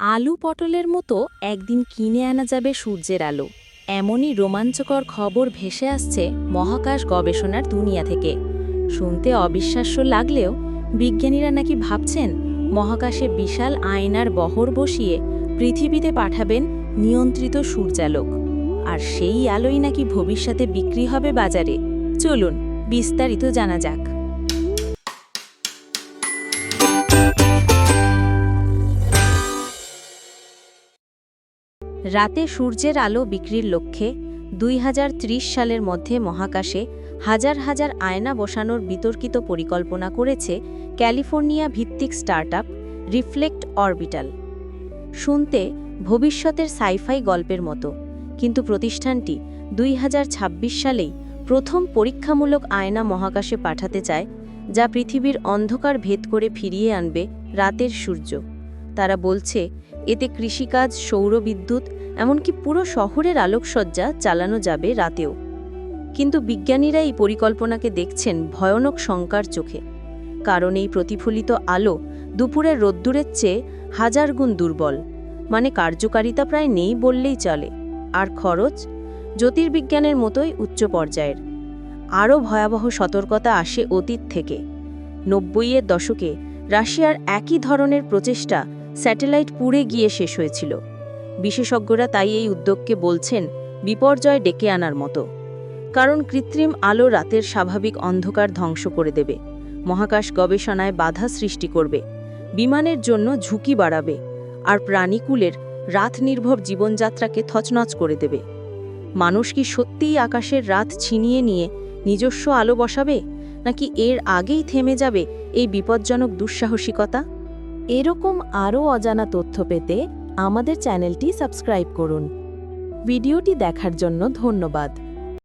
আলু পটলের মতো একদিন কিনে আনা যাবে সূর্যের আলো। এমনই রোমাঞ্চকর খবর ভেসে আসছে মহাকাশ গবেষণার দুনিয়া থেকে। শুনতে অবিশ্বাস্য লাগলেও বিজ্ঞানীরা নাকি ভাবছেন, মহাকাশে বিশাল আয়নার বহর বসিয়ে পৃথিবীতে পাঠাবেন নিয়ন্ত্রিত সূর্যালোক। আর সেই আলোই নাকি ভবিষ্যতে বিক্রি হবে বাজারে। চলুন, বিস্তারিত জানা যাক। রাতে সূর্যের আলো বিক্রির লক্ষ্যে দুই হাজার ত্রিশ সালের মধ্যে মহাকাশে হাজার হাজার আয়না বসানোর বিতর্কিত পরিকল্পনা করেছে ক্যালিফোর্নিয়া ভিত্তিক স্টার্টআপ রিফ্লেক্ট অরবিটাল। শুনতে ভবিষ্যতের সাইফাই গল্পের মতো, কিন্তু প্রতিষ্ঠানটি দুই হাজার ছাব্বিশ সালেই প্রথম পরীক্ষামূলক আয়না মহাকাশে পাঠাতে চায়, যা পৃথিবীর অন্ধকার ভেদ করে ফিরিয়ে আনবে রাতের সূর্য। তারা বলছে, এতে কৃষিকাজ, সৌরবিদ্যুৎ, এমনকি পুরো শহরের আলোকসজ্জা চালানো যাবে রাতেও। কিন্তু বিজ্ঞানীরা এই পরিকল্পনাকে দেখছেন ভয়ানক শঙ্কার চোখে। কারণ এই প্রতিফলিত আলো দুপুরের রোদ্দুরের চেয়ে হাজার গুণ দুর্বল। মানে কার্যকারিতা প্রায় নেই বললেই চলে। আর খরচ? জ্যোতির্বিজ্ঞানের মতোই উচ্চ পর্যায়ের। আরও ভয়াবহ সতর্কতা আসে অতীত থেকে। নব্বইয়ের দশকে রাশিয়ার একই ধরনের প্রচেষ্টা স্যাটেলাইট পুড়ে গিয়ে শেষ হয়েছিল। বিশেষজ্ঞরা তাই এই উদ্যোগকে বলছেন, বিপর্যয় ডেকে আনার মতো। কারণ কৃত্রিম আলো রাতের স্বাভাবিক অন্ধকার ধ্বংস করে দেবে। মহাকাশ গবেষণায় বাধা সৃষ্টি করবে। বিমানের জন্য ঝুঁকি বাড়াবে। আর প্রাণীকুলের রাত নির্ভর জীবনযাত্রাকে থচনচ করে দেবে। মানুষ কি সত্যিই আকাশের রাত ছিনিয়ে নিয়ে নিজস্ব আলো বসাবে? নাকি এর আগেই থেমে যাবে এই বিপজ্জনক দুঃসাহসিকতা? এরকম আরও অজানা তথ্য পেতে আমাদের চ্যানেলটি সাবস্ক্রাইব করুন। ভিডিওটি দেখার জন্য ধন্যবাদ।